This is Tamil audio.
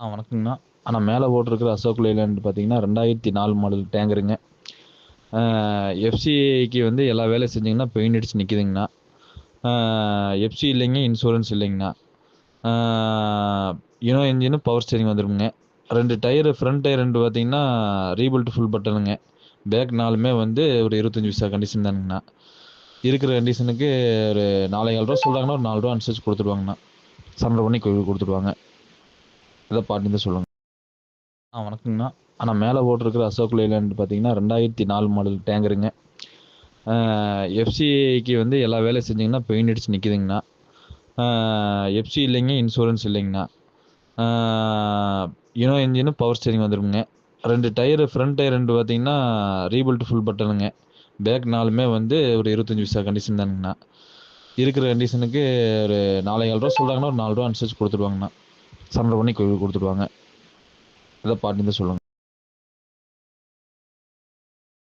ஆ வணக்கங்கண்ணா. அண்ணா மேலே போட்டிருக்கிற அசோக் லேலேண்ட் பார்த்தீங்கன்னா ரெண்டாயிரத்தி நாலு மாடல் டேங்கருங்க எஃப்சிக்கு வந்து எல்லா வேலையும் செஞ்சிங்கன்னா பெயிண்ட் அடிச்சு நிற்கிதுங்கண்ணா எஃப்சி இல்லைங்க இன்சூரன்ஸ் இல்லைங்கண்ணா. You know engine power steering வந்துருக்குங்க ரெண்டு டயரு ஃப்ரண்ட் டயர் ரெண்டு பார்த்தீங்கன்னா ரீபில்ட் ஃபுல் பட்டனுங்க பேக் நாலுமே வந்து ஒரு இருபத்தஞ்சி விசா கண்டிஷன் தானுங்கண்ணா. இருக்கிற கண்டிஷனுக்கு ஒரு நாலேகால் ரூபா சொல்கிறாங்கன்னா ஒரு நாலு ரூபா அனுசரிச்சு கொடுத்துருவாங்கண்ணா. சண்டை பண்ணி கொ- கொடுத்துடுவாங்க இதை பார்த்து தான் சொல்லுங்கள் ஆ வணக்கங்கண்ணா. அண்ணா மேலே போட்டிருக்கிற அசோக் லேலேண்ட் பார்த்தீங்கன்னா ரெண்டாயிரத்தி நாலு மாடல் டேங்கருங்க. எஃப்சிக்கு வந்து எல்லா வேலையும் செஞ்சிங்கன்னா பெயிண்ட் அடிச்சு நிற்கிதுங்கண்ணா எஃப்சி இல்லைங்க இன்சூரன்ஸ் இல்லைங்கண்ணா. யுனோ இன்ஜினும் பவர் ஸ்டேரிங் வந்துருக்குங்க ரெண்டு டயரு ஃப்ரண்ட் டயர் ரெண்டு பார்த்தீங்கன்னா ரீபில்ட் ஃபுல் பட்டனுங்க பேக் நாலுமே வந்து ஒரு இருபத்தஞ்சி விசா கண்டிஷன் தானுங்கண்ணா. இருக்கிற கண்டிஷனுக்கு ஒரு நாலேகால் ரூபா சொல்கிறாங்கன்னா ஒரு நாலு ரூபா அனுசரிச்சு கொடுத்துருவாங்கண்ணா சண்டை பண்ணி கொடுத்துடுவாங்க. இதை பார்த்து தான் சொல்லுங்கள்